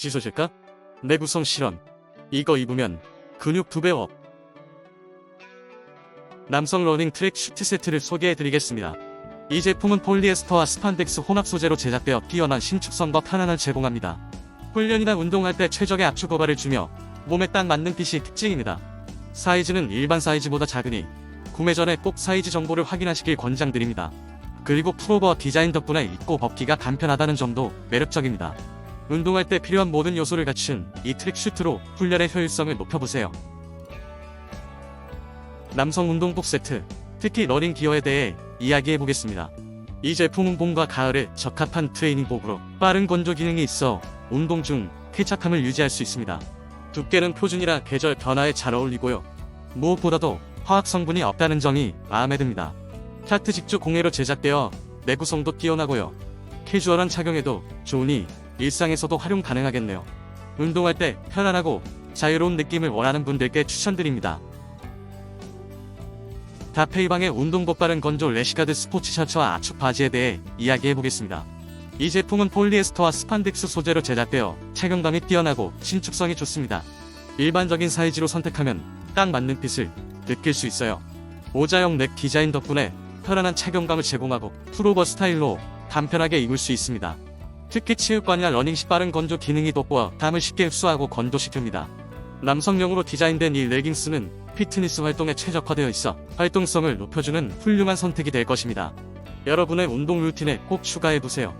지소질까? 내구성 실험. 이거 입으면 근육 두배 업. 남성 러닝 트랙 슈트 세트를 소개해드리겠습니다. 이 제품은 폴리에스터와 스판덱스 혼합 소재로 제작되어 뛰어난 신축성과 편안을 제공합니다. 훈련이나 운동할 때 최적의 압축 거발을 주며 몸에 딱 맞는 핏이 특징입니다. 사이즈는 일반 사이즈보다 작으니 구매 전에 꼭 사이즈 정보를 확인하시길 권장드립니다. 그리고 풀오버 디자인 덕분에 입고 벗기가 간편하다는 점도 매력적입니다. 운동할 때 필요한 모든 요소를 갖춘 이 트랙 슈트로 훈련의 효율성을 높여보세요. 남성 운동복 세트, 특히 러닝 기어에 대해 이야기해보겠습니다. 이 제품은 봄과 가을에 적합한 트레이닝복으로 빠른 건조 기능이 있어 운동 중 쾌적함을 유지할 수 있습니다. 두께는 표준이라 계절 변화에 잘 어울리고요. 무엇보다도 화학 성분이 없다는 점이 마음에 듭니다. 타트 직조 공예로 제작되어 내구성도 뛰어나고요. 캐주얼한 착용에도 좋으니 일상에서도 활용 가능하겠네요. 운동할 때 편안하고 자유로운 느낌을 원하는 분들께 추천드립니다. 다페이방의 운동복 바른 건조 레시가드 스포츠 셔츠와 압축 바지에 대해 이야기해보겠습니다. 이 제품은 폴리에스터와 스판덱스 소재로 제작되어 착용감이 뛰어나고 신축성이 좋습니다. 일반적인 사이즈로 선택하면 딱 맞는 핏을 느낄 수 있어요. 모자형 넥 디자인 덕분에 편안한 착용감을 제공하고 풀오버 스타일로 간편하게 입을 수 있습니다. 특히 체육관이나 러닝 시 빠른 건조 기능이 돋보아 땀을 쉽게 흡수하고 건조시킵니다. 남성용으로 디자인된 이 레깅스는 피트니스 활동에 최적화되어 있어 활동성을 높여주는 훌륭한 선택이 될 것입니다. 여러분의 운동 루틴에 꼭 추가해두세요.